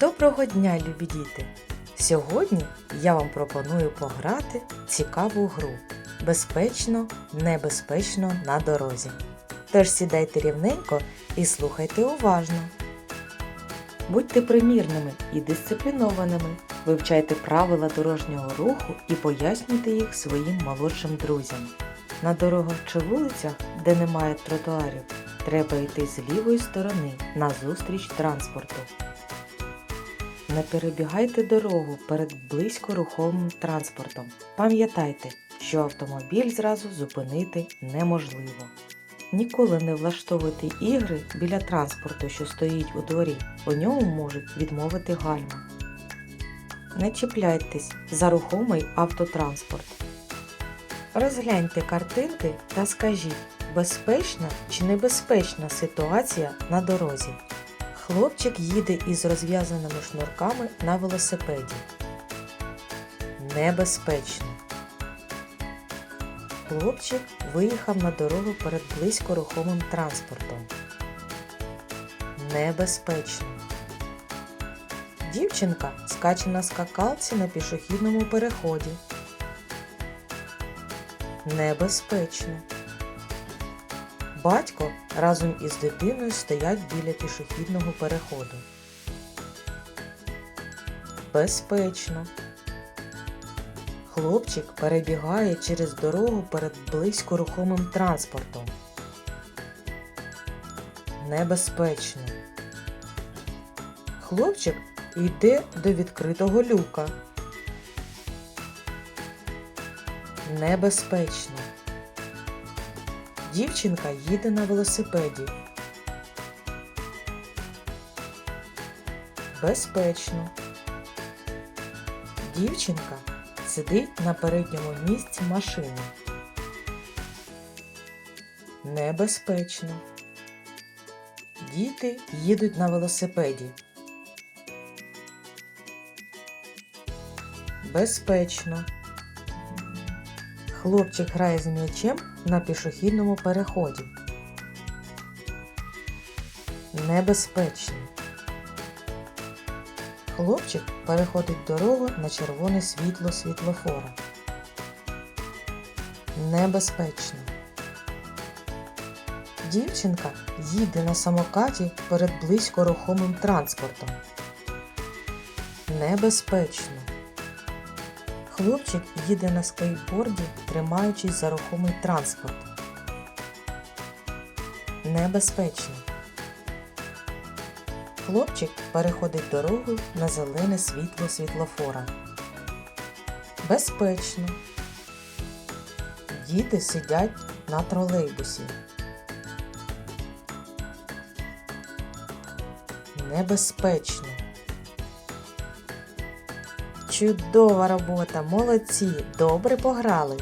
Доброго дня, любі діти! Сьогодні я вам пропоную пограти цікаву гру Безпечно, небезпечно на дорозі. Тож сідайте рівненько і слухайте уважно. Будьте примірними і дисциплінованими, вивчайте правила дорожнього руху і пояснюйте їх своїм молодшим друзям. На дорогах чи вулицях, де немає тротуарів, треба йти з лівої сторони назустріч транспорту. Не перебігайте дорогу перед близько рухомим транспортом. Пам'ятайте, що автомобіль зразу зупинити неможливо. Ніколи не влаштовуйте ігри біля транспорту, що стоїть у дворі. У ньому можуть відмовити гальма. Не чіпляйтесь за рухомий автотранспорт. Розгляньте картинки та скажіть, безпечна чи небезпечна ситуація на дорозі. Хлопчик їде із розв'язаними шнурками на велосипеді. Небезпечно. Хлопчик виїхав на дорогу перед близько рухомим транспортом. Небезпечно. Дівчинка скаче на скакалці на пішохідному переході. Небезпечно. Батько разом із дитиною стоять біля пішохідного переходу. Безпечно. Хлопчик перебігає через дорогу перед близько рухомим транспортом. Небезпечно. Хлопчик йде до відкритого люка. Небезпечно. Дівчинка їде на велосипеді. Безпечно. Дівчинка сидить на передньому місці машини. Небезпечно. Діти їдуть на велосипеді. Безпечно. Хлопчик грає з м'ячем на пішохідному переході. Небезпечно. Хлопчик переходить дорогу на червоне світло світлофора. Небезпечно. Дівчинка їде на самокаті перед близько рухомим транспортом. Небезпечно. Хлопчик їде на скейтборді, тримаючись за рухомий транспорт. Небезпечно. Хлопчик переходить дорогу на зелене світло світлофора. Безпечно. Діти сидять на тролейбусі. Небезпечно. Чудова робота, молодці, добре пограли.